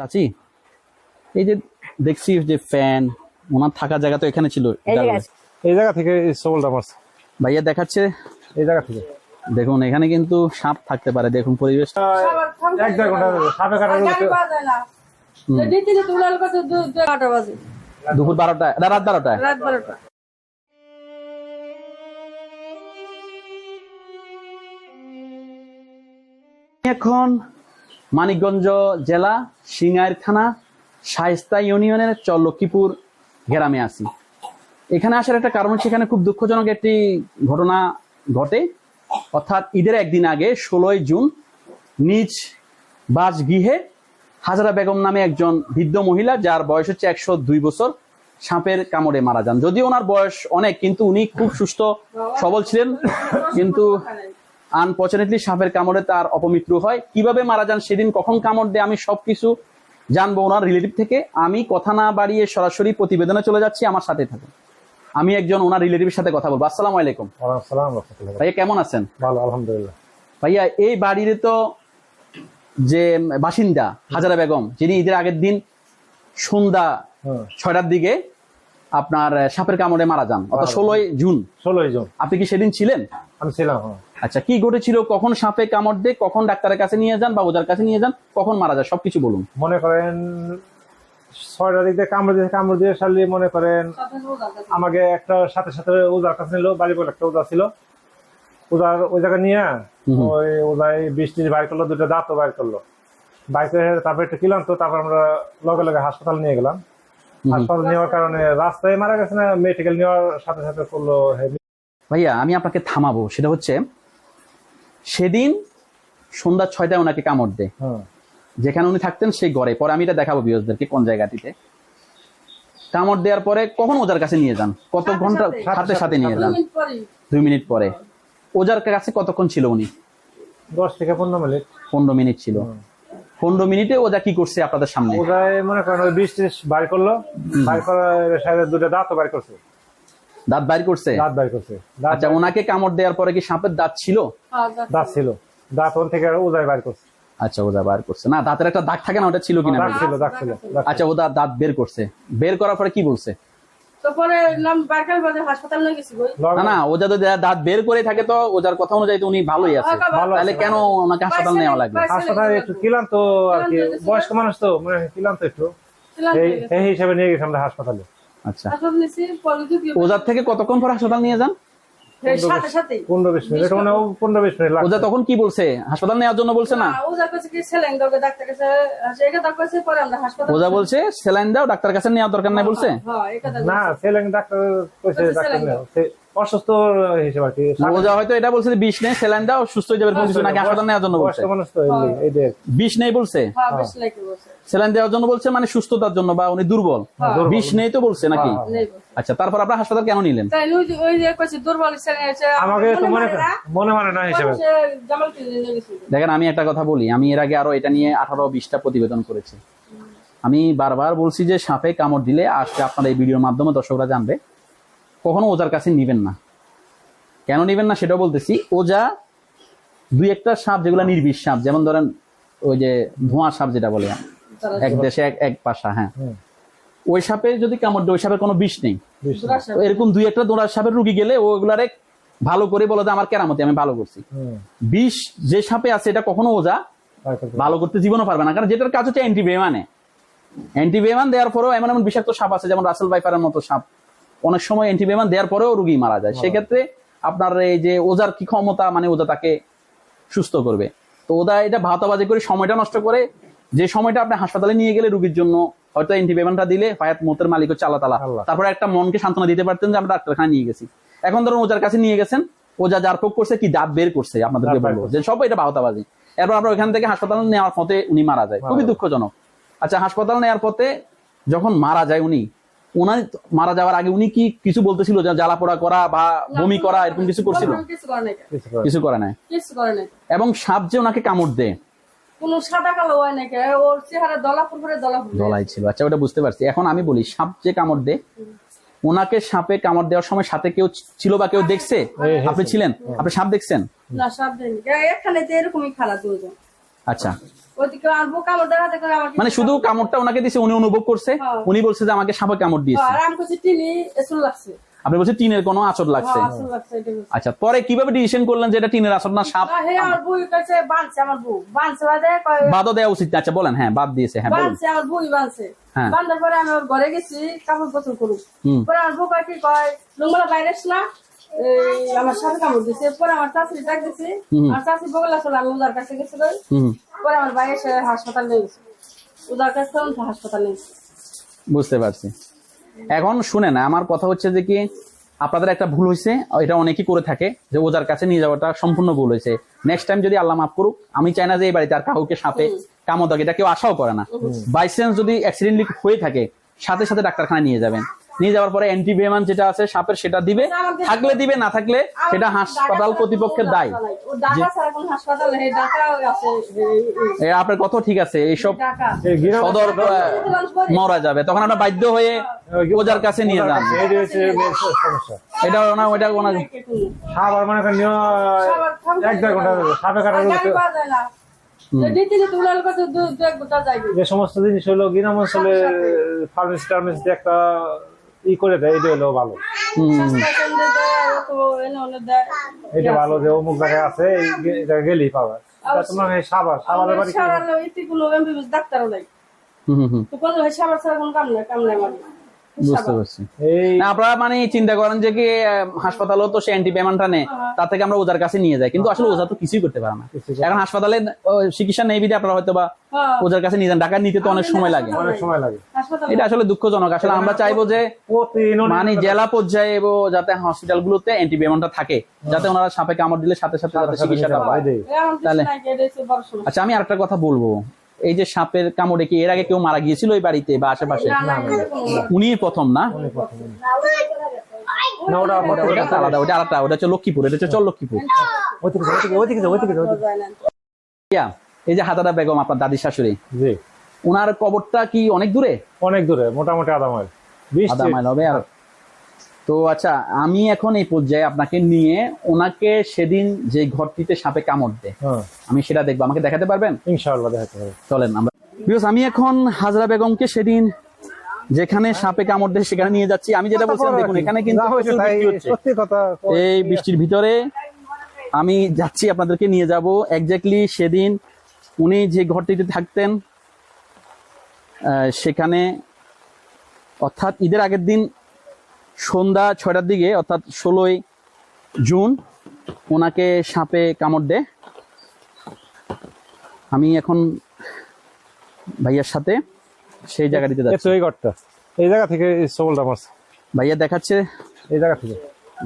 চাচি এই যে দেখছি যে ফ্যান ওনার থাকার জায়গা তো এখানে ছিল এই জায়গা থেকে সবলটা মারছে ভাইয়া দেখাচ্ছে? এই জায়গা থেকে। দেখুন এখানে কিন্তু সাপ থাকতে পারে দেখুন পরিবেশ। এক দেড় ঘণ্টা সাপে কাটার দুপুর বারোটায় রাত বারোটায় রাত বারোটা। এখন মানিকগঞ্জ জেলা, সিঙ্গাইর থানা, শায়স্তা ইউনিয়নের চল্লক্ষীপুর গ্রামে আছি। এখানে আসার একটা কারণ এখানে খুব দুঃখজনক একটি ঘটনা ঘটে। অর্থাৎ ঈদের একদিন আগে, ষোলোই জুন, নিজ বাসগৃহে হাজারা বেগম নামে একজন বৃদ্ধ মহিলা, যার বয়স হচ্ছে একশো দুই বছর, সাপের কামড়ে মারা যান। যদিও ওনার বয়স অনেক, কিন্তু উনি খুব সুস্থ, সবল ছিলেন, কিন্তু আনফর্চুনেটলি সাপের কামড়ে তার অপমৃত্যু হয়। কীভাবে মারা যান সেদিন কখন কামড় দেয় আমি সবকিছু জানব ওনার রিলেটিভ থেকে। আমি কথা না বাড়িয়ে সরাসরি প্রতিবেদনে চলে যাচ্ছি আমার সাথে থাকুন। আমি একজন ওনার রিলেটিভের সাথে কথা বলব। আসসালামু আলাইকুম। ভাইয়া কেমন আছেন? ভালো আলহামদুলিল্লাহ। ভাইয়া এই বাড়ির তো যে বাসিন্দা হাজারা বেগম যিনি ঈদের আগের দিন সন্ধ্যা ছয়টার দিকে আপনার সাপের কামড়ে মারা যান। অর্থাৎ ষোলোই জুন। ষোলোই জুন। আপনি কি সেদিন ছিলেন? আমি ছিলাম হ্যাঁ। আচ্ছা কি ঘটেছিল? কখন সাপে কামড় দেয়? কখন ডাক্তারের কাছে নিয়ে যান বা ওজার কাছে নিয়ে যান? কখন মারা যায়? সবকিছু বলুন। মনে করেন ছয়টার দিক দিয়ে কামড় দিয়ে কামড় দিয়ে সারলি মনে করেন আমাকে একটা সাথে সাথে উদার কাছে নিল বাড়ি বলে একটা উদা ছিল। উদার ওই জায়গায় নিয়ে ওই উদাই বিশ টিশ বাইর করল দুটো দাঁতও বাইর করল। বাইকে তারপর একটু কিলাম তো তারপর আমরা লগে লগে হাসপাতাল নিয়ে গেলাম। হাসপাতাল নেওয়ার কারণে রাস্তায় মারা গেছে না মেডিকেল নেওয়ার সাথে সাথে করল ভাইয়া আমি আপনাকে থামাবো। সেটা হচ্ছে সেদিন সন্ধ্যা ছয়টায় ওনাকে কামড় দেয়। হ্যাঁ যেখানে উনি থাকতেন সেই ঘরে পরে আমি এটা দেখাবো বিয়সদেরকে কোন জায়গাটিতে। কামড় দেওয়ার পরে কখন ওজার কাছে নিয়ে যান? কত ঘণ্টা সাথে। সাথে সাথে নিয়ে যান? দুই মিনিট পরে। ওজার কাছে কতক্ষণ ছিল উনি? দশ থেকে পনেরো মিনিট। পনেরো মিনিট ছিল। পনেরো মিনিটে ওজা কি করছে আপনাদের সামনে? মনে করেন ওই বিশ ত্রিশ বাইর করল বাইর করার সাথে দুটো দাঁতও বাইর করছে। দাঁত বাইর করছে? দাঁত বাইর করছে। আচ্ছা ওনাকে কামড় দেওয়ার পরে কি সাপের দাঁত ছিল? হ্যাঁ, দাঁত ছিল। দাঁত ওর থেকে ওজাই বাইর করছে। আচ্ছা ওজা বাইর করছে। না দাঁতের একটা দাগ থাকে না ওটা ছিল কিনা? আচ্ছা ওদা দাঁত বের করছে। বের করার পরে কি বলছে? তো পরে নাম বারকাল বাজে হাসপাতাল নিয়ে গেছি বই। না না ওজা যদি দাঁত বের করে থাকে তো ওজার কথা অনুযায়ী তো উনি ভালোই আছে। ভালো তাহলে কেন ওনাকে হাসপাতাল নেওয়া লাগবে? হাসপাতালে একটু। কিলাম তো আর কি বয়স্ক মানুষ তো মানে কিলাম তো একটু। এই এই হিসাবে নিয়ে গেছি আমরা হাসপাতালে। আচ্ছা। ওজার থেকে কতক্ষণ পর হাসপাতাল নিয়ে যান? পনেরো বিশ মিনিট। মানে পনেরো বিশ মিনিট ওজা তখন কি বলছে? হাসপাতাল নেওয়ার জন্য বলছে না? ও যা কাছে কি সেলেন দরকার ডাক্তার কাছে আসে এটা ডাক্তার কাছে পরে আমরা হাসপাতাল ওজা বলছে স্যালাইন দাও ডাক্তার কাছে নেওয়ার দরকার নাই বলছে? হ্যাঁ না ছেলে ডাক্তার কইছে ডাক্তার saline অসুস্থ হিসেবে আর কি। ওজা হয়তো এটা বলছে বিষ নেই স্যালাইন দাও সুস্থ হয়ে যাবে কিছু নাকি হাসপাতাল নেওয়ার জন্য বলছে। বিষ নেই হ্যাঁ বলছে। স্যালাইন দেওয়ার জন্য বলছে মানে সুস্থতার জন্য বা উনি দুর্বল। দুর্বল। বিষ নেই তো বলছে নাকি? হ্যাঁ, বলছে আচ্ছা তারপর আপনার হাসপাতাল কেন নিলেন? মনে মনে মানে দেখেন আমি একটা কথা বলি আমি এর আগে আরও এটা নিয়ে আঠারো বিশটা প্রতিবেদন করেছি। আমি বারবার বলছি যে সাপে কামড় দিলে আজকে আপনার এই ভিডিওর মাধ্যমে দর্শকরা জানবে কখনো ওজার কাছে নিবেন না। কেন নিবেন না সেটাও বলতেছি ওজা দুই একটা সাপ যেগুলো নির্বিষ সাপ যেমন ধরেন ওই যে ধোঁয়া সাপ যেটা বলে এক দেশে এক এক পাশা হ্যাঁ। ওই সাপে যদি কামড় দেয় ওই সাপের কোনো বিষ নেই। এরকম দুই একটা দোড়া সাপের রুগী গেলে ওগুলারে ভালো করে বলে যে আমার কেরামতি আমি ভালো করছি। বিষ যে সাপে আছে এটা কখনো ওজা ভালো করতে জীবনও পারবে না। কারণ যেটার কাজ হচ্ছে অ্যান্টিবায়োমানে অ্যান্টিবায়োমান দেওয়ার পরেও এমন এমন বিষাক্ত সাপ আছে যেমন রাসেল বাইপারের মতো সাপ। অনেক সময় অ্যান্টিবায়োমান দেওয়ার পরেও রুগী মারা যায়। সেক্ষেত্রে আপনার এই যে ওজার কি ক্ষমতা মানে ওজা তাকে সুস্থ করবে। তো ওদা এটা ভাতাবাজি করে সময়টা নষ্ট করে যে সময়টা আপনি হাসপাতালে নিয়ে গেলে রুগীর জন্য হয়তো অ্যান্টিবায়োমানটা দিলে ফায়াত মতের মালিক হচ্ছে আল্লাহ। তালা তারপরে একটা মনকে সান্ত্বনা দিতে পারতেন যে আমরা ডাক্তারখানা নিয়ে গেছি। এখন ধরুন ওজার কাছে নিয়ে গেছেন ওজা যার পোক করছে কি দাঁত বের করছে আপনাদেরকে বলব যে সব এটা ভাওতাবাজি এরপর আমরা ওইখান থেকে হাসপাতাল নেওয়ার পথে উনি মারা যায়। খুবই দুঃখজনক। আচ্ছা হাসপাতাল নেওয়ার পথে যখন মারা যায় উনি ওনার মারা যাওয়ার আগে উনি কি কিছু বলতেছিল? যে জ্বালা পোড়া করা বা বমি করা এরকম কিছু করছিল? কিছু করে নাই। এবং সাপ যে ওনাকে কামড় দেয় কোন সাদা কালো হয় নাকি ওর চেহারা দলা ফুরফুরে দলা ফুরফুরে। গলায় ছিল। আচ্ছা ওটা বুঝতে পারছি। এখন আমি বলি সাপ যে কামড় দেয় ওনাকে সাপে কামড় দেওয়ার সময় সাথে কেউ ছিল বা কেউ দেখছে? আপনি ছিলেন? আপনি সাপ দেখছেন? না সাপ দেয়নি এখানে তো এরকমই খারাপ দুজন আচ্ছা। ওইদিকে আনব কামড় দেখাতে করে আমার মানে শুধু কামড়টা ওনাকে দিছে উনি অনুভব করছে? হ্যাঁ। উনি বলছে যে আমাকে সাপে কামড় দিয়েছে। আপনি বলছেন টিনের কোনো আচর লাগছে। হ্যাঁ, লাগছে। আচ্ছা পরে কীভাবে ডিসিশন করলেন যে এটা টিনের আচর না সাপ? বাদে বাদও দেওয়া উচিত। আচ্ছা বলেন হ্যাঁ বাদ দিয়েছে হ্যাঁ বলুন। আমার বই বানছে হ্যাঁ। বান্ধার পরে আমি ওর ঘরে গেছি কাপড় পছন্দ করুক পরে আমার বউ কি কয় নোংরা বাইরে না। আমার সাথে কামড় দিছে। পরে আমার চাষি ডাক দিছি। হুম। চাষি বগল আসলে আমি উদার কাছে গেছিল পরে আমার বাইরে হাসপাতাল নিয়ে গেছে। উদার কাছে হাসপাতাল নিয়ে বুঝতে পারছি। এখন শুনেন আমার কথা হচ্ছে যে কি আপনাদের একটা ভুল হয়েছে এটা অনেকেই করে থাকে যে ওজার কাছে নিয়ে যাওয়াটা সম্পূর্ণ ভুল হয়েছে নেক্সট টাইম যদি আল্লাহ মাফ করুক আমি চাই না যে এই বাড়িতে আর কাউকে সাপে কামো থাকে এটা কেউ আশাও করে না। বাই চান্স যদি অ্যাক্সিডেন্টলি হয়ে থাকে সাথে সাথে ডাক্তারখানায় নিয়ে যাবেন। নিয়ে যাওয়ার পরে অ্যান্টিবায়োমান যেটা আছে সাপের সেটা দিবে। থাকলে দিবে না থাকলে সেটা হাসপাতাল কর্তৃপক্ষের দায়। আপনার কত ঠিক আছে এইসব সদর মরা যাবে। তখন আমরা বাধ্য হয়ে ওজার কাছে নিয়ে যান। মেন এটা ওনা ওইটা ওনা সাপ মনে করেন এক দেড় ঘণ্টা কাটার যে সমস্ত জিনিস হলো গ্রাম অঞ্চলে ফার্মেসি টার্মেসি একটা ই করে দেয় এটা হলো ভালো। এটা ভালো যে অমুক জায়গায় আছে এই জায়গায় গেলেই পাবে তা তোমার সাবার সাবারের বাড়ি কি- সারালো ইতিগুলো এমবিবিএস ডাক্তারও নাই। হুম হুম, হুম। তো কোন ভাই সাবার ছাড়া কোনো কাম নাই কাম নাই মানে বুঝতে পারছি। না, আপনারা মানে চিন্তা করেন যে কি আহ, হাসপাতালেও তো সে অ্যান্টি পেমেন্টটা নেয় তার থেকে আমরা ওজার কাছে নিয়ে যাই। কিন্তু আসলে ওজা তো কিছুই করতে পারে না। এখন হাসপাতালে চিকিৎসা নেই বিধে আপনারা হয়তো বা হ্যাঁ। ওজার কাছে নিয়ে যান। ঢাকা নিতে তো অনেক সময় লাগে। অনেক সময় লাগে। এটা আসলে দুঃখজনক। আসলে আমরা চাইব যে মানে জেলা পর্যায়ে এবং যাতে হসপিটাল গুলোতে অ্যান্টিবায়োটিকটা থাকে যাতে ওনারা সাপে কামড় দিলে সাথে সাথে যাতে চিকিৎসাটা পায়। তাহলে- আচ্ছা আমি আরেকটা কথা বলব। এই যে সাপের কামড়ে কি এর আগে কেউ মারা গিয়েছিল ওই বাড়িতে বা আশেপাশে? উনি প্রথম না? আলাদা ওটা আলাদা ওটা হচ্ছে লক্ষ্মীপুর এটা হচ্ছে চল লক্ষ্মীপুর ওইদিকে যাও, ওইদিকে ওইদিকে যাও, ওইদিকে যাও, ওইদিকে। যায় না এই যে হাতারা বেগম আপনার দাদির শাশুড়ি। জি। ওনার কবরটা কি অনেক দূরে? অনেক দূরে মোটামুটি আধা মাইল। বিশ আধা মাইল হবে আর তো আচ্ছা আমি এখন এই পর্যায়ে আপনাকে নিয়ে ওনাকে সেদিন যে ঘরটিতে সাপে কামড় দেয় হ্যাঁ। আমি সেটা দেখব। আমাকে দেখাতে পারবেন? ইনশাআল্লাহ দেখাতে হবে চলেন আমরা। Because আমি এখন হাজরা বেগমকে সেদিন যেখানে সাপে কামড় দেয় সেখানে নিয়ে যাচ্ছি। আমি যেটা বলছিলাম দেখুন এখানে কিন্তু। সত্যি কথা এই বৃষ্টির ভিতরে আমি যাচ্ছি আপনাদেরকে নিয়ে যাব। এক্স্যাক্টলি সেদিন উনি যে ঘরটিতে থাকতেন আহ, সেখানে অর্থাৎ ঈদের আগের দিন সন্ধ্যা ছয়টার দিকে অর্থাৎ ষোলোই জুন ওনাকে সাপে কামড় দেয়। আমি এখন ভাইয়ার সাথে সেই জায়গাটিতে যাচ্ছি। এই ঘরটা এই জায়গা থেকে সবলটা মারছে। ভাইয়া দেখাচ্ছে? এই জায়গা থেকে।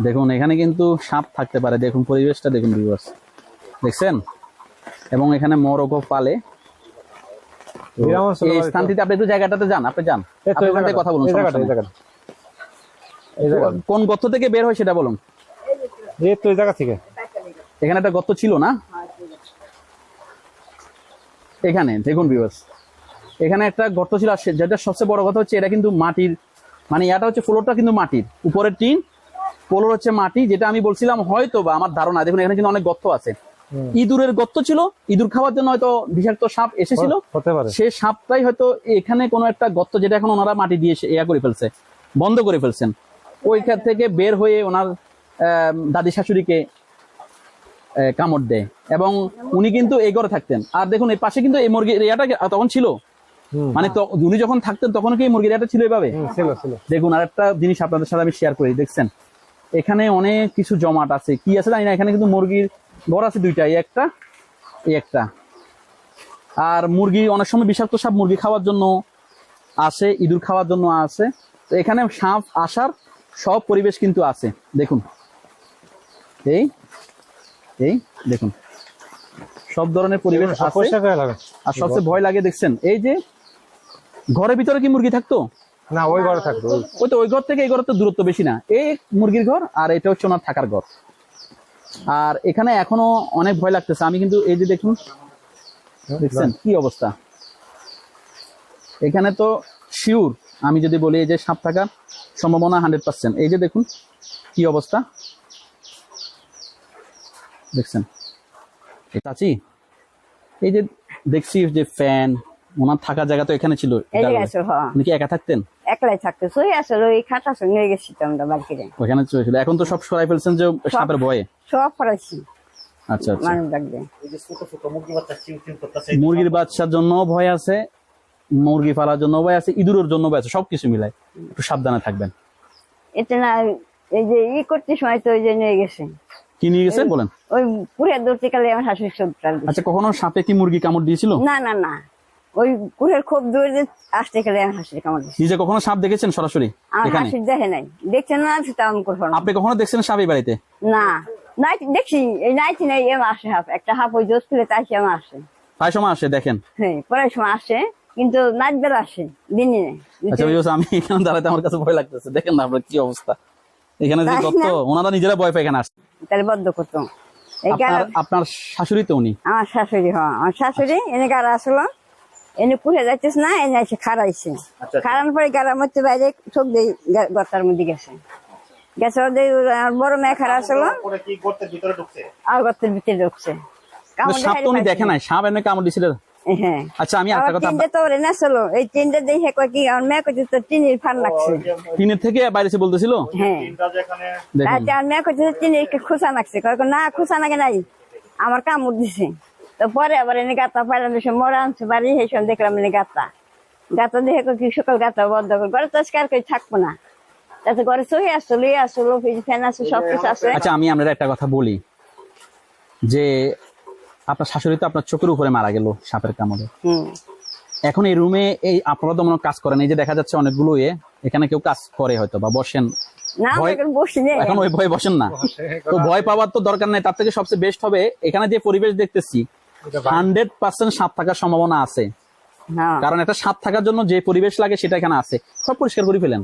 দেখুন এখানে কিন্তু সাপ থাকতে পারে। দেখুন পরিবেশটা দেখুন ভিউয়ার্স দেখছেন? এবং এখানে মরগও পালে। এই স্থানটিতে আপনি একটু জায়গাটাতে যান আপনি যান। কথা বলুন এই সমস্যা জায়গাটা এই নেই। জায়গাটা এই জায়গাটা কোন গর্ত থেকে বের হয় সেটা বলুন। এই তো এই জায়গা থেকে। এখানে একটা গর্ত ছিল না? এখানে দেখুন ভিউয়ার্স এখানে একটা গর্ত ছিল আর যেটা সবচেয়ে বড় কথা হচ্ছে এটা কিন্তু মাটির। মানে এটা হচ্ছে ফ্লোরটা কিন্তু মাটির। উপরের টিন ফ্লোর হচ্ছে মাটি যেটা আমি বলছিলাম হয়তো বা আমার ধারণা। দেখুন এখানে কিন্তু অনেক গর্ত আছে। ইঁদুরের গর্ত ছিল ইঁদুর খাওয়ার জন্য হয়তো বিষাক্ত সাপ এসেছিল। সে সাপটাই হয়তো এখানে কোনো একটা গর্ত যেটা এখন ওনারা মাটি দিয়ে ইয়া করে ফেলছে বন্ধ করে ফেলছেন। ওইখান থেকে বের হয়ে ওনার দাদি শাশুড়িকে কামড় দেয়। এবং উনি কিন্তু এই ঘরে থাকতেন। আর দেখুন এই পাশে কিন্তু এই মুরগির এরিয়াটা তখন ছিল? মানে উনি যখন থাকতেন তখন কি মুরগির এরিয়াটা ছিল এভাবে? দেখুন আর একটা জিনিস আপনাদের সাথে আমি শেয়ার করি দেখছেন? এখানে অনেক কিছু জমাট আছে। কি আছে জানি না এখানে কিন্তু মুরগির ঘর আছে দুইটা এই একটা এই একটা। আর মুরগি অনেক সময় বিষাক্ত সাপ মুরগি খাওয়ার জন্য আসে ইঁদুর খাওয়ার জন্য আসে। তো এখানে সাপ আসার সব পরিবেশ কিন্তু আছে। দেখুন। এই এই দেখুন। সব ধরনের পরিবেশ আছে। আর সবচেয়ে ভয় লাগে দেখছেন এই যে ঘরের ভিতরে কি মুরগি থাকতো? না ওই ঘরে থাকতো। ওই- তো ওই ঘর থেকে এই ঘরের তো দূরত্ব বেশি না। এই মুরগির ঘর আর এটা হচ্ছে ওনার থাকার ঘর। আর এখানে এখনও অনেক ভয় লাগতেছে। আমি কিন্তু এই যে দেখুন দেখছেন কি অবস্থা? এখানে তো শিওর আমি যদি বলি এই যে সাপ থাকার সম্ভাবনা হান্ড্রেড পার্সেন্ট এই যে দেখুন কি অবস্থা? দেখছেন? চাচি এই যে দেখছি যে ফ্যান ওনার থাকার জায়গা তো এখানে ছিল। হ্যাঁ উনি কি একা থাকতেন? একলাই থাকতো। সই আসলে ওই খাটা সঙ্গে গেছি তো আমরা বাড়িতে ওখানে ছিল। এখন তো সব সরাই ফেলছেন যে সাপের ভয়ে। সব পড়াইছি। আচ্ছা আচ্ছা। মানুষ ডাকবে মুরগির বাচ্চার জন্য ভয় আছে মুরগি পালার জন্য ভয় আছে ইঁদুরের জন্য ভয় আছে সবকিছু মিলাই একটু সাবধানে থাকবেন। এতে না এই যে ই করতে সময় তো ওই যে নিয়ে গেছে। কি নিয়ে গেছে বলেন? ওই পুরে দৌড়তে গেলে আমার শাশুড়ি সবটা আচ্ছা কখনো সাপে কি মুরগি কামড় দিয়েছিল? না না না। ওই কুড়ের খুব দূরে যে আসতে গেলে আমার হাসির কামড়। নিজে কখনো সাপ দেখেছেন সরাসরি আমার এখানে? হাসির দেখে নাই। দেখছেন না সেটা আমি করব না। আপনি কখনো দেখছেন সাপ এই বাড়িতে? না। নাই দেখছি। এই নাইটি নাই এম আসে হাফ একটা হাফ ওই জোস ফেলে তাই এম আসে প্রায় সময় আসে দেখেন। হ্যাঁ পরের সময় আসে। কিন্তু বেলা আসে দিনই নেই আচ্ছা আমি এখানে দাঁড়াতে আমার কাছে ভয় লাগতেছে। দেখেন না আপনার কি অবস্থা। এখানে যে কত ওনারা নিজেরা ভয় পায় এখানে আসছে। তাহলে বদ্ধ করতো। আপনার শাশুড়ি তো উনি? আমার শাশুড়ি হ্যাঁ আমার শাশুড়ি এনে গাড়া আসলো। এনে যাইতেছ না এনে এসে খারাইছে খারানোর পরে গাড়ার মধ্যে বাইরে চোখ দিয়ে মধ্যে গেছে। গেছে ওদের বড় মেয়ে খারাপ আসলো। পরে কি গর্তের ভিতরে ঢুকছে? আর গর্তের ভিতরে ঢুকছে। কামড় সাপ তো উনি দেখে নাই। সাপ এনে কামড় দিছিল। হ্যাঁ। আচ্ছা আমি একটা কথা তিনটে তো ওরে নেছিল এই তিনটে দেখে কয় কি আমার মেয়ে কইছে তো চিনির ফান লাগছে। টিনের থেকে বাইরে এসে বলতেছিল? হ্যাঁ। মেয়ে লাগছে কয় না নাই আমার কামড় দিছে। তো পরে আবার এনে গাতা পাইলাম মরা আনছে বাড়ি সেই সময় দেখলাম এনে গাতা গাতা দেখে কি সকাল গাতা বন্ধ করে ঘরে তো আজকে আর কেউ থাকব না। তাতে ঘরে সহি আসছো লই আসছো ফ্যান আছে সব কিছু আছে। আচ্ছা আমি আপনার একটা কথা বলি। যে আপনার শাশুড়ি তো আপনার চোখের উপরে মারা গেল সাপের কামড়ে। এখন এই রুমে এই আপনারা তো মনে কাজ করেন। এই যে দেখা যাচ্ছে অনেকগুলো ইয়ে এখানে কেউ কাজ করে হয়তো বা বসেন। এখন বসি নেই। এখন ওই ভয় বসেন না। তো ভয় পাওয়ার তো দরকার নাই। তার থেকে সবচেয়ে বেস্ট হবে এখানে যে পরিবেশ দেখতেছি হান্ড্রেড পার্সেন্ট সাপ থাকার সম্ভাবনা আছে। কারণ একটা সাপ থাকার জন্য যে পরিবেশ লাগে সেটা এখানে আছে। সব পরিষ্কার করে ফেলেন।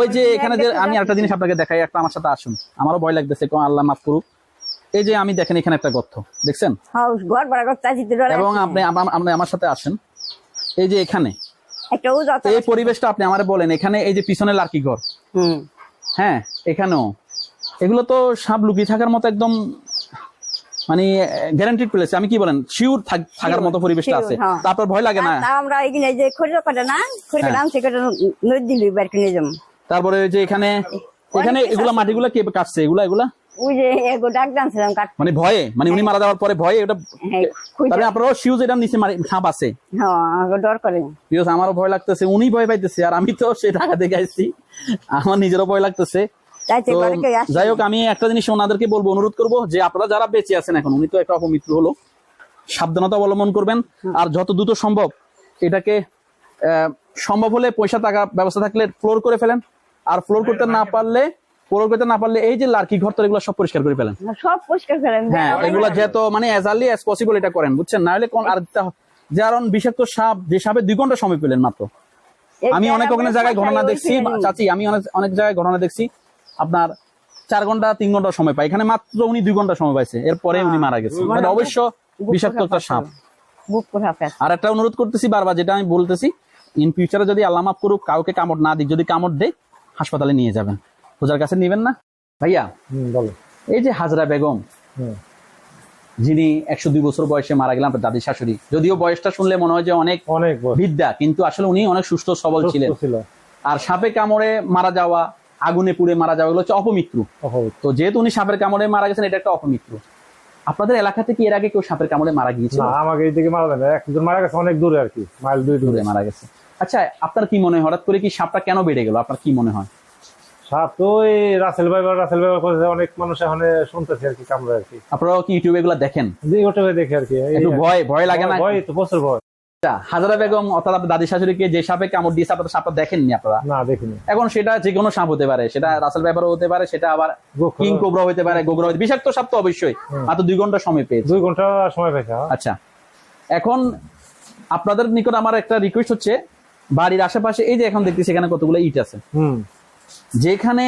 ওই যে এখানে যে আমি একটা জিনিস আপনাকে দেখাই একটা আমার সাথে আসুন। আমারও ভয় লাগতেছে আল্লাহ মাফ করুক। এই যে আমি দেখেন এখানে একটা গর্ত দেখছেন? এবং আপনি আপনি আমার সাথে আসেন। এই যে এখানে এই পরিবেশটা আপনি আমারে বলেন এখানে এই যে পিছনে লার্কি ঘর। হ্যাঁ এখানেও। এগুলো তো সাপ লুকিয়ে থাকার মতো একদম মানে গ্যারান্টিড প্লেস আমি কি বলেন শিওর থাকার মতো পরিবেশটা আছে। হ্যাঁ। তারপর ভয় লাগে না? আমরা এখানে যে খড়ির কাটা না খড়ি কাটা হ্যাঁ। আনছে কাটা নদী দিলি বের কিনে যাব। তারপরে ওই যে এখানে এখানে এগুলা। মাটিগুলা কে কাটছে? এগুলা এগুলা? ওই যে এগো ডাক জানছিলাম কাট মানে ভয়ে? মানে উনি মারা যাওয়ার পরে ভয়ে ওটা হ্যাঁ তাহলে আপনারাও শিউজ এটা নিচে মারি সাপ আছে। হ্যাঁ ডর বিকজ আমারও ভয় লাগতেছে উনি ভয় পাইতেছে আর আমি তো সে ঢাকা থেকে আসছি। আমার নিজেরও ভয় লাগতেছে। যাই হোক আমি একটা জিনিস ওনাদেরকে বলব অনুরোধ করব যে আপনারা যারা বেঁচে আছেন এখন উনি তো একটা অপমৃত্যু হলো সাবধানতা অবলম্বন করবেন। আর যত দ্রুত সম্ভব এটাকে আহ, সম্ভব হলে পয়সা টাকা ব্যবস্থা থাকলে ফ্লোর করে ফেলেন। আর ফ্লোর করতে না পারলে ফ্লোর করতে না পারলে এই যে লার্কি ঘর তো এগুলো সব পরিষ্কার করে ফেলেন। সব পরিষ্কার করেন হ্যাঁ এগুলো যেহেতু মানে অ্যাজ আর্লি অ্যাজ পসিবল এটা করেন বুঝছেন? না হলে কোন আর তা- বিষাক্ত সাপ যে সাপে দুই ঘণ্টা সময় পেলেন মাত্র। আমি অনেক ওখানে জায়গায় ঘটনা দেখছি চাচি আমি অনেক অনেক জায়গায় ঘটনা দেখছি। আপনার চার ঘণ্টা তিন ঘণ্টা সময় পাই এখানে মাত্র উনি দুই ঘণ্টা সময় পাইছে। এরপরে উনি মারা গেছে। মানে অবশ্য বিষাক্ত একটা সাপ। ফেস আর একটা অনুরোধ করতেছি বারবার যেটা আমি বলতেছি ইন ফিউচারে যদি আল্লাহ মাফ করুক কাউকে কামড় না দিক যদি কামড় দেয় হাসপাতালে নিয়ে যাবেন। খোঁজার কাছে নেবেন না? ভাইয়া বলো। এই যে হাজরা বেগম যিনি একশো দুই বছর বয়সে মারা গেলেন আপনার দাদি শাশুড়ি যদিও বয়সটা শুনলে মনে হয় যে অনেক অনেক বিদ্যা কিন্তু আসলে উনি অনেক সুস্থ সবল ছিলেন। আর সাপে কামড়ে মারা যাওয়া আগুনে পুড়ে মারা যাওয়া হচ্ছে অপমৃত্যু তো যেহেতু উনি সাপের কামড়ে মারা গেছেন এটা একটা অপমৃত্যু আপনাদের এলাকাতে কি এর আগে কেউ সাপের কামড়ে মারা গিয়েছিল? আমাকে এইদিকে মারা যায় একজন মারা গেছে অনেক দূরে আর কি মাইল দুই দূরে মারা গেছে। আচ্ছা আপনার কি মনে হয়? হঠাৎ করে কি সাপটা কেন বেড়ে গেল? আপনার কি মনে হয়? সাপ ওই রাসেল ভাইবার রাসেল ভাইবার করে অনেক মানুষ এখন শুনতেছে আর কি কামড়ে আর কি। আপনারাও কি ইউটিউবে এগুলো দেখেন? ওটা দেখে আর কি। একটু ভয় ভয় লাগে না? ভয় তো প্রচুর ভয়। আচ্ছা, হাজারা বেগম অর্থাৎ আপনার দাদি শাশুড়িকে যে সাপে কামড় দিয়েছে আপনারা সাপটা দেখেননি আপনারা? না দেখিনি। এখন সেটা যে কোনো সাপ হতে পারে সেটা রাসেল ব্যাপারও হতে পারে সেটা আবার কিং কোবরা হতে পারে গোবরা হতে বিষাক্ত সাপ তো অবশ্যই মাত্র দুই ঘণ্টা সময় পেয়েছে। দুই ঘণ্টা সময় পাইছে হ্যাঁ। আচ্ছা এখন আপনাদের নিকট আমার একটা রিকোয়েস্ট হচ্ছে বাড়ির আশেপাশে এই যে এখন দেখতেছি এখানে কতগুলো ইট আছে। হুম। যেখানে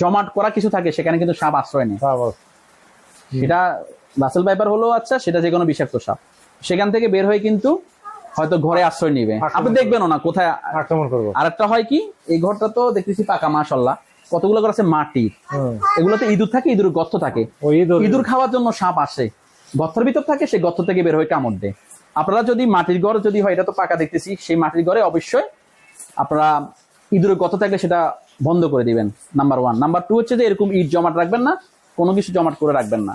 জমাট করা কিছু থাকে সেখানে কিন্তু সাপ আশ্রয় নেই সেটা রাসেল ভাইপার হলো আচ্ছা সেটা যে কোনো বিষাক্ত সাপ। সেখান থেকে বের হয়ে কিন্তু হয়তো ঘরে আশ্রয় নিবে। আপনি দেখবেনও না কোথায় আক্রমণ করব। আরেকটা হয় কি এই ঘরটা তো দেখতেছি পাকা মাশাল্লাহ কতগুলো ঘর আছে? মাটির এগুলোতে ইঁদুর থাকে ইঁদুর গর্ত থাকে। ওই ইঁদুর। ইঁদুর খাওয়ার জন্য সাপ আসে। গর্তের ভিতর থাকে সে গর্ত থেকে বের হয়ে কামড় দেয়। আপনারা যদি মাটির ঘর যদি হয় এটা তো পাকা দেখতেছি সেই মাটির ঘরে অবশ্যই আপনারা ইঁদুরের গত থাকলে সেটা বন্ধ করে দিবেন নাম্বার ওয়ান নাম্বার টু হচ্ছে যে এরকম ইট জমাট রাখবেন না কোনো কিছু জমাট করে রাখবেন না।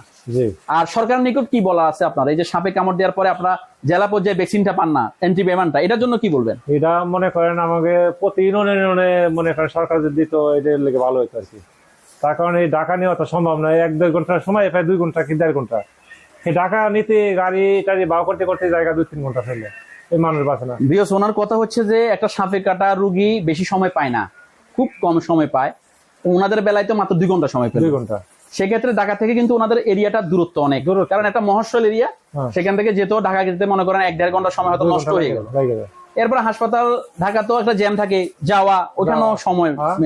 আর সরকারের নিকট কি বলা আছে আপনার? এই যে সাপে কামড় দেওয়ার পরে আপনারা জেলা পর্যায়ে ভ্যাকসিনটা পান না অ্যান্টিবায়োটিকটা এটার জন্য কি বলবেন? এটা মনে করেন আমাকে প্রতি ইউনিয়নে ইউনিয়নে মনে করেন সরকার যদি দিত এদের লেগে ভালো হতো আর কি। তার কারণে এই ঢাকা নেওয়া তো সম্ভব নয় এক দেড় ঘণ্টার সময় প্রায় দুই ঘণ্টা কি দেড় ঘণ্টা। এই ঢাকা নিতে গাড়ি টাড়ি বাউ করতে করতে জায়গা দুই তিন ঘণ্টা ফেলে এই মানুষ বাঁচে না। বিয়স ওনার কথা হচ্ছে যে একটা সাপে কাটা রুগী বেশি সময় পায় না। খুব কম সময় পায় ওনাদের বেলায় তো মাত্র দুই ঘণ্টা সময় পেল দুই ঘণ্টা সেক্ষেত্রে ঢাকা থেকে কিন্তু ওনাদের এরিয়াটা দূরত্ব অনেক দূরত্ব। কারণ একটা মহাশল এরিয়া হ্যাঁ। সেখান থেকে যেতেও ঢাকা যেতে মনে করেন এক দেড় ঘণ্টা সময় হয়তো নষ্ট হয়ে গেল যায়, যায়। এরপর হাসপাতাল ঢাকা তো একটা জ্যাম থাকে যাওয়া ওখানেও সময় হ্যাঁ।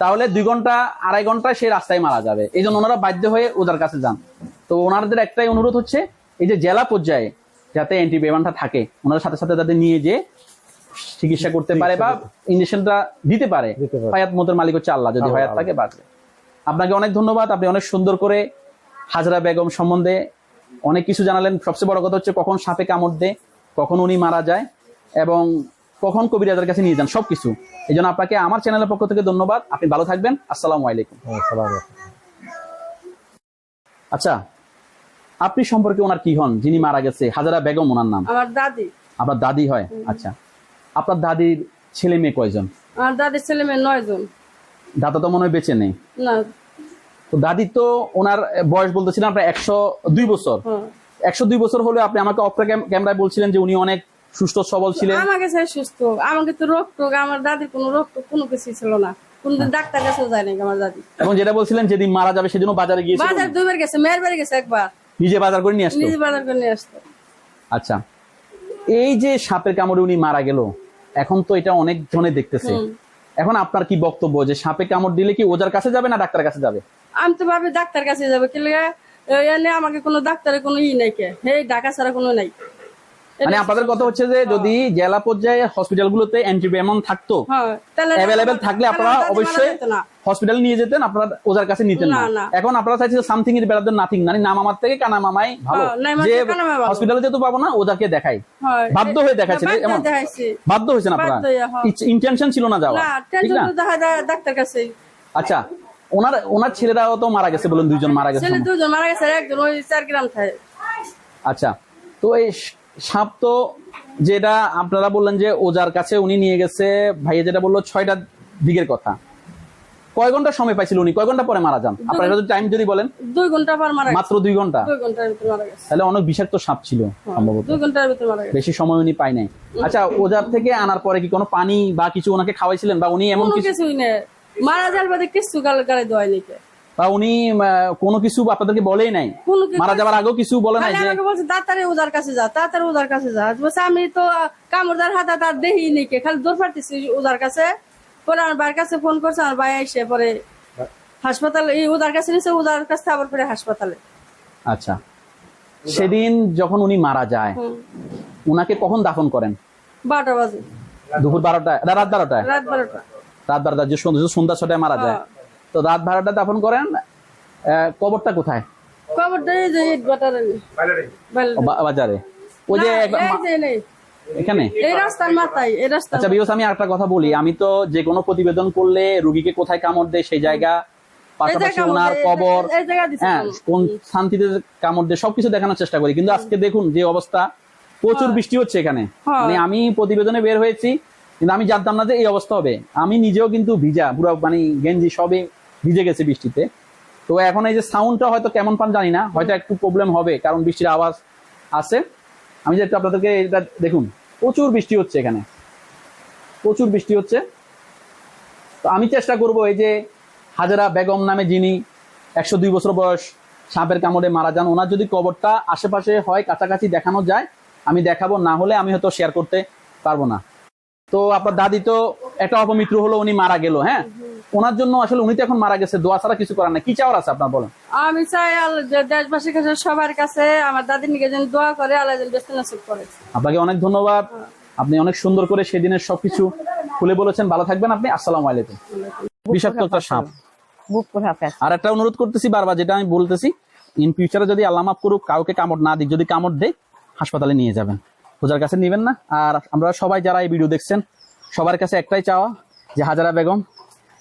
তাহলে দুই ঘণ্টা আড়াই ঘন্টায় সেই রাস্তায় মারা যাবে এই জন্য ওনারা বাধ্য হয়ে ওদের কাছে যান তো ওনাদের একটাই অনুরোধ হচ্ছে এই যে জেলা পর্যায়ে যাতে অ্যান্টিবায়োটিকটা থাকে ওনাদের সাথে সাথে তাদের নিয়ে যে চিকিৎসা করতে পারে বা ইঞ্জেকশনটা দিতে পারে। হায়াত মতের মালিক হচ্ছে আল্লাহ যদি হায়াত থাকে বাঁচবে। আপনাকে অনেক ধন্যবাদ আপনি অনেক সুন্দর করে হাজরা বেগম সম্বন্ধে অনেক কিছু জানালেন। সবচেয়ে বড় কথা হচ্ছে কখন সাপে কামড় দেয় কখন উনি মারা যায় এবং কখন কবিরাজের কাছে নিয়ে যান সবকিছু। এই জন্য আপনাকে আমার চ্যানেলের পক্ষ থেকে ধন্যবাদ। আপনি ভালো থাকবেন। আসসালামু আলাইকুম। আচ্ছা আপনি সম্পর্কে ওনার কি হন? যিনি মারা গেছে হাজারা বেগম ওনার নাম? আমার দাদি। আপনার দাদি হয়? আচ্ছা। আপনার দাদির ছেলে মেয়ে কয়জন? আমার দাদির ছেলে মেয়ে নয় জন দাদা তো মনে হয় বেঁচে নেই। না। তো দাদি তো ওনার বয়স বলতেছিলেন আপনার একশো দুই বছর। হ্যাঁ। একশো দুই বছর হলে আপনি আমাকে অপরা ক্যামেরায় বলছিলেন যে উনি অনেক সুস্থ সবল ছিলেন। আমাকে সে সুস্থ। আমাকে তো রোগ টোগ আমার দাদির কোনো রোগ টোগ কোনো কিছু ছিল না। কোনদিন ডাক্তার কাছেও যায় নাকি আমার দাদি। এবং যেটা বলছিলেন যেদিন মারা যাবে সেদিনও বাজারে গিয়েছিল। বাজার দুইবার গেছে মেয়ের বাড়ি গেছে একবার। নিজে বাজার করে নিয়ে আসতো? নিজে বাজার করে নিয়ে আসতো। আচ্ছা। এই যে সাপের কামড়ে উনি মারা গেল এখন তো এটা অনেক জনে দেখতেছে। এখন আপনার কি বক্তব্য যে সাপে কামড় দিলে কি ওজার কাছে যাবে না ডাক্তার কাছে যাবে? আমি তো ভাবি ডাক্তার কাছে যাবে কি এনে আমাকে কোনো ডাক্তারের কোনো ই নাই কে। হে ঢাকা ছাড়া কোনো নাই। মানে আপনাদের কথা হচ্ছে যে যদি জেলা পর্যায়ে হসপিটাল গুলোতে অ্যান্টিবায়োটিক থাকতো হ্যাঁ তাহলে অ্যাভেলেবেল থাকলে আপনারা অবশ্যই। হসপিটাল নিয়ে যেতেন আপনারা ওজার কাছে নিতেন না না, না। এখন আপনারা চাইছেন সামথিং এর বেলাতে নাথিং মানে নাম আমার থেকে কানা মামাই ভালো। হ্যাঁ, যে। হসপিটালে যেতে পাবো না ওজাকে দেখাই। বাধ্য হয়ে দেখাচ্ছেন এমন। দেখাইছি। বাধ্য হয়েছেন আপনারা? হয়ে। ইন্টেনশন ছিল না যাওয়া না ঠিক না? তো ডাক্তার কাছে। আচ্ছা ওনার ওনার ছেলেরাও তো মারা গেছে বলেন দুইজন মারা গেছে। ছেলে দুজন মারা গেছে একজন ওই চার গ্রাম থাকে আচ্ছা তো এই সাপ তো যেটা আপনারা বললেন যে ওজার কাছে উনি নিয়ে গেছে ভাইয়া যেটা বলল ছয়টা দিকের কথা। কয় ঘণ্টা সময় পাইছিল উনি? কয় ঘণ্টা পরে মারা যান? আপনারা যদি টাইম যদি বলেন। দুই ঘণ্টা পর মারা মাত্র দুই ঘণ্টা? দুই ঘণ্টার ভিতরে মারা গেছে। তাহলে অনেক বিষাক্ত সাপ ছিল সম্ভবত দুই ঘণ্টার ভিতরে মারা গেছে। বেশি সময় উনি পাই নাই। আচ্ছা ওজার থেকে আনার পরে কি কোনো পানি বা কিছু ওনাকে খাওয়াইছিলেন বা উনি এমন কোনো কিছু নেই। মারা যাওয়ার বাদে কিছু গালে গালে বা উনি কোনো কিছু আপনাদেরকে বলেই নাই? মারা যাওয়ার আগেও কিছু বলে নাই যে বলছে তাড়াতাড়ি ওদার কাছে যা তাড়াতাড়ি ওদার কাছে যা। বলছে আমি তো কামড়দার হাতে তার দেহি নাকি খালি দৌড় ওদার কাছে। পরে আমার ভাইয়ের কাছে ফোন করছে আমার ভাই এসে পরে হাসপাতালে ওদার কাছে নিছে ওদার কাছে আবার পরে হাসপাতালে। আচ্ছা। সেদিন যখন উনি মারা যায় উনাকে কখন দাফন করেন? বারোটা বাজে। দুপুর বারোটায়? রাত বারোটায়? রাত বারোটা। রাত বারোটা যে সন্ধ্যা সন্ধ্যা ছটায় মারা যায়। হ্যাঁ। তো রাত বারোটা দাফন করেন আহ, কবরটা কোথায়? বা- বাজারে। ওই যে এখানে? এই রাস্তার মাথায় এই রাস্তার আচ্ছা বিকজ আমি একটা কথা বলি। আমি তো যে কোনো প্রতিবেদন করলে রুগীকে কোথায় কামড় দেয় সেই জায়গা পাশাপাশি ওনার কবর হ্যাঁ কোন শান্তিতে কামড় দেয় সবকিছু দেখানোর চেষ্টা করি। কিন্তু আজকে দেখুন যে অবস্থা প্রচুর বৃষ্টি হচ্ছে এখানে। হ্যাঁ। মানে আমি প্রতিবেদনে বের হয়েছি কিন্তু আমি জানতাম না যে এই অবস্থা হবে। আমি নিজেও কিন্তু ভিজা পুরো মানে গেঞ্জি সবে ভিজে গেছে বৃষ্টিতে। তো এখন এই যে সাউন্ডটা হয়তো কেমন পান জানি না হয়তো একটু প্রবলেম হবে কারণ বৃষ্টির আওয়াজ আছে। আমি যে আপনাদেরকে এটা দেখুন, প্রচুর বৃষ্টি হচ্ছে এখানে। প্রচুর বৃষ্টি হচ্ছে। তো আমি চেষ্টা করব এই যে হাজারা বেগম নামে যিনি একশো দুই বছর বয়স সাপের কামড়ে মারা যান, ওনার যদি কবরটা আশেপাশে হয়, কাছাকাছি দেখানো যায়, আমি দেখাবো, না হলে আমি হয়তো শেয়ার করতে পারব না। তো আপনার দাদি তো একটা অপমিত্র হলো উনি মারা গেল হ্যাঁ? ওনার জন্য আসলে উনি তো এখন মারা গেছে দোয়া ছাড়া কিছু করার নাই। কি চাওয়ার আছে আপনার বলেন? আমি চাই আল্লাহ দেশবাসীর কাছে সবার কাছে আমার দাদির নিকে যেন দোয়া করে আল্লাহ যেন বেস্ত নসিব করে। আপনাকে অনেক ধন্যবাদ। আপনি অনেক সুন্দর করে সেদিনের সবকিছু খুলে বলেছেন। ভালো থাকবেন আপনি। আসসালামু আলাইকুম। বিষাক্ত একটা সাপ। বুক পুরা পেট আর একটা অনুরোধ করতেছি বারবার যেটা আমি বলতেছি ইন ফিউচারে যদি আল্লাহ মাফ করুক কাউকে কামড় না দিক যদি কামড় দেয় হাসপাতালে নিয়ে যাবেন। পূজার কাছে নেবেন না। আর আমরা সবাই যারা এই ভিডিও দেখছেন সবার কাছে একটাই চাওয়া যে হাজারা বেগম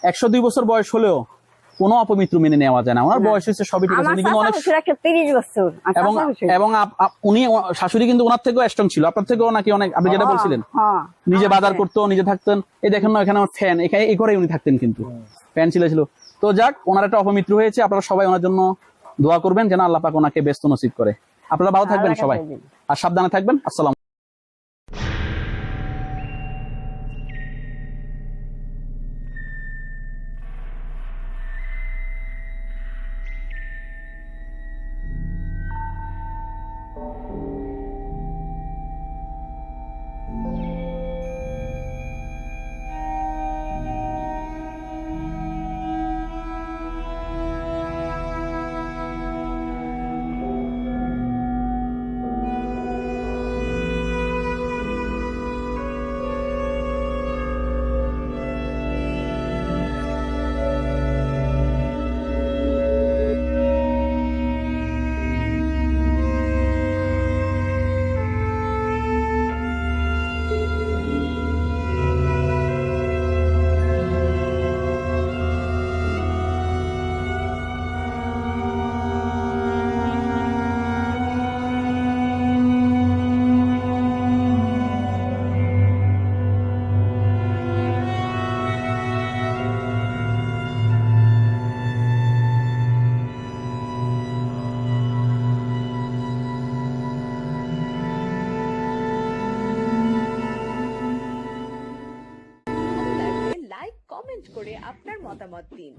একশো দুই বছর বয়স হলেও কোনো অপমিত্র মেনে নেওয়া যায় না। ওনার বয়স হচ্ছে সবই ঠিক আছে। উনি কিন্তু অনেক তিরিশ বছর। এবং এবং উনি শাশুড়ি কিন্তু ওনার থেকেও স্ট্রং ছিল। আপনার থেকেও নাকি অনেক আপনি যেটা হ্যাঁ, বলছিলেন হ্যাঁ। নিজে বাজার করতো নিজে থাকতেন। এই দেখেন না এখানে আমার ফ্যান এখানে এই ঘরে উনি থাকতেন কিন্তু। ফ্যান ছিল ছিল। তো যাক ওনার একটা অপমিত্র হয়েছে। আপনারা সবাই ওনার জন্য দোয়া করবেন যেন আল্লাহ পাক ওনাকে ব্যস্ত নসিব করে। আপনারা ভালো থাকবেন সবাই। আর সাবধানে থাকবেন। আসসালাম